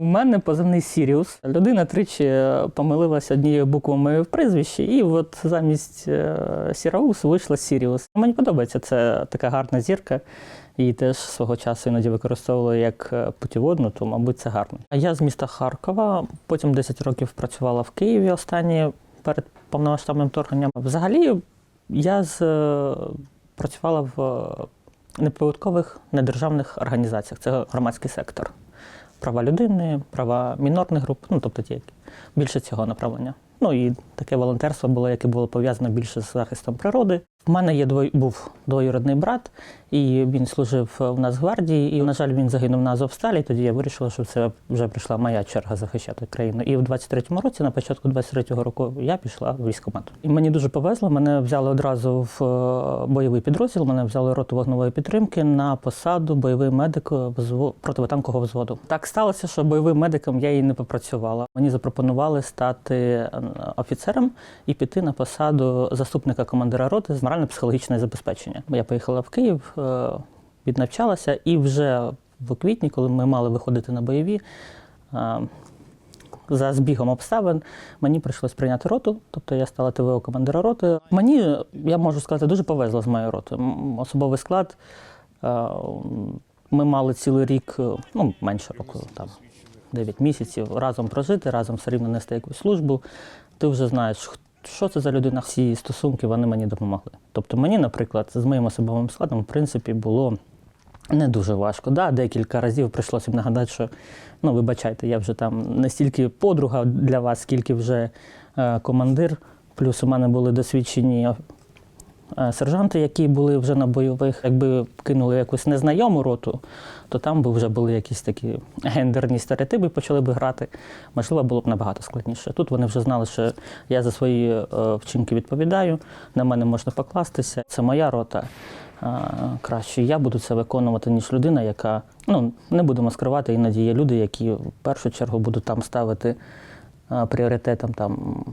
У мене позивний Сіріус. Людина тричі е, помилилася однією буквою в прізвищі, і от замість е, Сіраус вийшла Сіріус. Мені подобається це така гарна зірка. Її теж свого часу іноді використовували як е, путіводну, то, мабуть, це гарно. А я з міста Харкова, потім 10 років працювала в Києві останні перед повномасштабним вторгненням. Взагалі, я з, працювала в неприбуткових недержавних організаціях. Це громадський сектор. Права людини, права мінорних груп, ну тобто ті, які більше цього направлення. Ну і таке волонтерство було, яке було пов'язане більше з захистом природи. У мене є двой, був двоюродний брат, і він служив в Нацгвардії, і, на жаль, він загинув на Азовсталі. Тоді я вирішила, що це вже прийшла моя черга захищати країну. І в 23-му році, на початку 23-го року, я пішла в військкомат. І мені дуже повезло. Мене взяли одразу в е, бойовий підрозділ. Мене взяли роту вогневої підтримки на посаду бойовий медик взво- противотанкового взводу. Так сталося, що бойовим медиком я і не попрацювала. Мені запропонували стати е, офіцером і піти на посаду заступника командира роти з морально-психологічне забезпечення. Я поїхала в Київ, е, віднавчалася, і вже в квітні, коли ми мали виходити на бойові. е, За збігом обставин мені прийшлось прийняти роту, тобто я стала ТВО командира роти. Мені, я можу сказати, дуже повезло з моєю ротою. Особовий склад. е, Ми мали цілий рік, ну менше року, там 9 місяців разом прожити, разом все рівно нести якусь службу. Ти вже знаєш, що це за людина. Всі стосунки вони мені допомогли. Тобто мені, наприклад, з моїм особовим складом, в принципі, було не дуже важко. Да, декілька разів прийшлося б нагадати, що ну, вибачайте, я вже там не стільки подруга для вас, скільки вже е, командир. Плюс у мене були досвідчені сержанти, які були вже на бойових. Якби кинули якусь незнайому роту, то там би вже були якісь такі гендерні стереотипи, почали би грати. Можливо, було б набагато складніше. Тут вони вже знали, що я за свої е, вчинки відповідаю, на мене можна покластися. Це моя рота. Краще я буду це виконувати, ніж людина, яка ну не будемо скривати, іноді є люди, які в першу чергу будуть там ставити пріоритетом там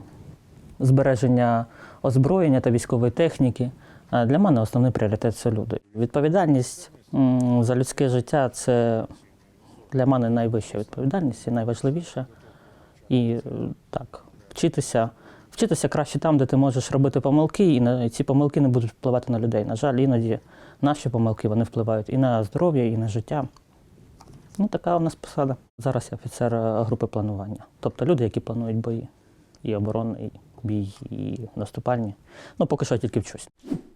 збереження озброєння та військової техніки. Для мене основний пріоритет це люди. Відповідальність за людське життя це для мене найвища відповідальність і найважливіша. І е, так, вчитися, вчитися краще там, де ти можеш робити помилки, і ці помилки не будуть впливати на людей. На жаль, іноді наші помилки вони впливають і на здоров'я, і на життя. Ну, така у нас посада. Зараз я офіцер е, групи планування. Тобто люди, які планують бої. І оборонний бій, і наступальні. Ну, поки що я тільки вчусь.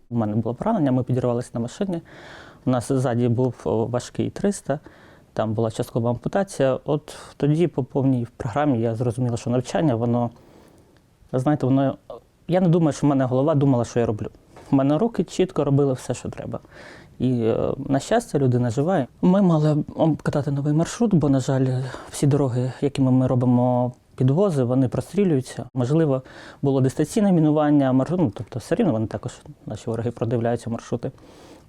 У мене було поранення, ми підірвалися на машині. У нас ззаді був важкий 300, там була часткова ампутація. От тоді по повній програмі я зрозуміла, що навчання, воно, знаєте, воно. Я не думаю, що в мене голова думала, що я роблю. У мене руки чітко робили все, що треба. І, е, на щастя, людина жива. Ми мали катати новий маршрут, бо, на жаль, всі дороги, якими ми робимо підвози, вони прострілюються. Можливо, було дистанційне мінування маршруту, ну, тобто все рівно вони також, наші вороги, продивляються маршрути.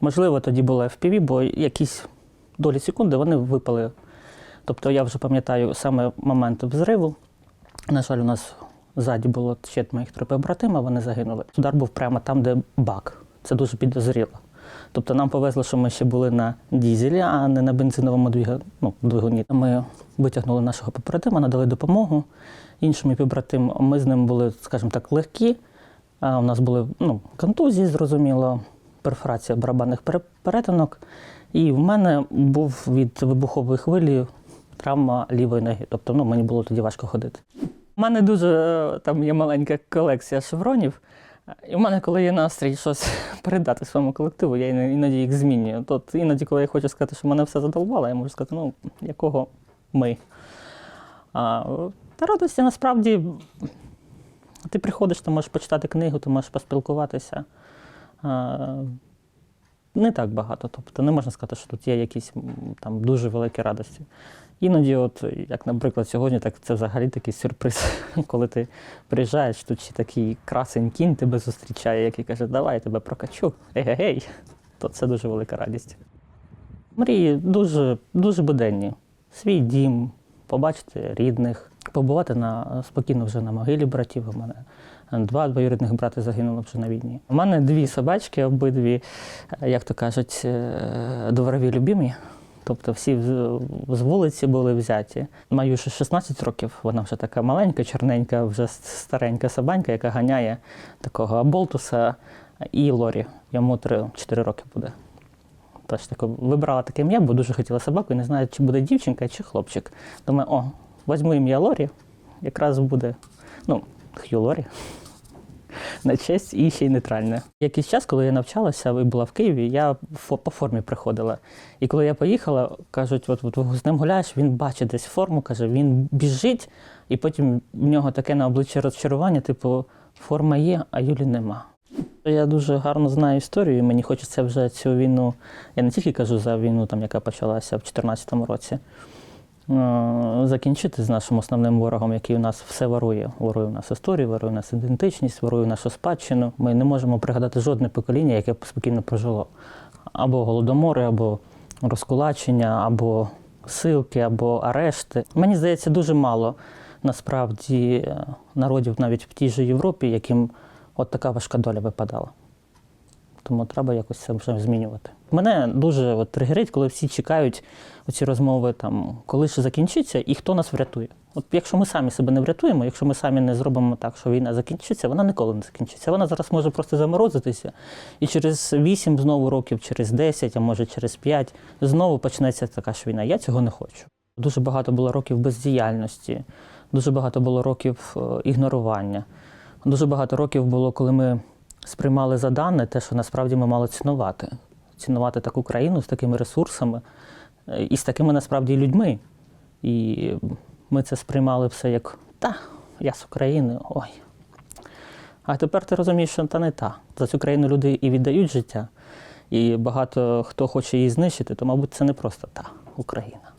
Можливо, тоді було FPV, бо якісь долі секунди вони випали. Тобто я вже пам'ятаю саме момент взриву. На жаль, у нас ззаді було ще моїх три побратима, вони загинули. Удар був прямо там, де бак. Це дуже підозріло. Тобто нам повезло, що ми ще були на дізелі, а не на бензиновому ну, двигуні. Ми витягнули нашого побратима, надали допомогу іншим побратимам. Ми з ним були, скажімо так, легкі. А у нас були ну, контузії, зрозуміло, перфорація барабанних перетинок. І в мене був від вибухової хвилі травма лівої ноги. Тобто ну, мені було тоді важко ходити. У мене дуже е, там є маленька колекція шевронів. І в мене, коли є настрій щось передати своєму колективу, я іноді їх змінюю. Тобто іноді, коли я хочу сказати, що мене все задолбало, я можу сказати, ну, якого ми. А, та радості насправді ти приходиш, ти можеш почитати книгу, ти можеш поспілкуватися. А, не так багато. Тобто не можна сказати, що тут є якісь там дуже великі радості. Іноді, от, як, наприклад, сьогодні, так це взагалі такий сюрприз, коли ти приїжджаєш, тут ще такий красень кінь тебе зустрічає, який каже, давай я тебе прокачу, ей-гей, то це дуже велика радість. Мрії дуже, дуже буденні. Свій дім, побачити рідних, побувати на, спокійно вже на могилі братів. У мене два двоюрідних брати загинули вже на війні. У мене дві собачки, обидві, як то кажуть, е, дворові любимі. Тобто всі з- вулиці були взяті. Маю ще 16 років, вона вже така маленька, чорненька, вже старенька собанька, яка ганяє такого Аболтуса і Лорі. Йому 3-4 роки буде. Тож тако вибрала таке ім'я, бо дуже хотіла собаку і не знаю, чи буде дівчинка, чи хлопчик. Думаю, о, візьму ім'я Лорі, якраз буде, ну, Хью Лорі. На честь і ще й нейтральне. Якийсь час, коли я навчалася і була в Києві, я по формі приходила. І коли я поїхала, кажуть, от, от з ним гуляєш, він бачить десь форму, каже, він біжить, і потім в нього таке на обличчі розчарування, типу, форма є, а Юлі нема. Я дуже гарно знаю історію, і мені хочеться вже цю війну. Я не тільки кажу за війну, там, яка почалася в 2014 році. Е, Закінчити з нашим основним ворогом, який у нас все ворує. Ворує у нас історію, ворує у нас ідентичність, ворує нашу спадщину. Ми не можемо пригадати жодне покоління, яке б спокійно прожило. Або голодомори, або розкулачення, або силки, або арешти. Мені здається, дуже мало насправді е, народів навіть в тій же Європі, яким от така важка доля випадала. Тому треба якось це вже змінювати. Мене дуже от, тригерить, коли всі чекають оці розмови, там, коли ж закінчиться і хто нас врятує. От якщо ми самі себе не врятуємо, якщо ми самі не зробимо так, що війна закінчиться, вона ніколи не закінчиться. Вона зараз може просто заморозитися, і через 8 знову років, через 10, а може через 5, знову почнеться така ж війна. Я цього не хочу. Дуже багато було років бездіяльності, дуже багато було років е, ігнорування. Дуже багато років було, коли ми сприймали за дане те, що насправді ми мали цінувати. Цінувати таку країну з такими ресурсами е, і з такими насправді людьми. І ми це сприймали все як та, я з України, ой. А тепер ти розумієш, що та не та. За цю країну люди і віддають життя, і багато хто хоче її знищити, то, мабуть, це не просто та Україна.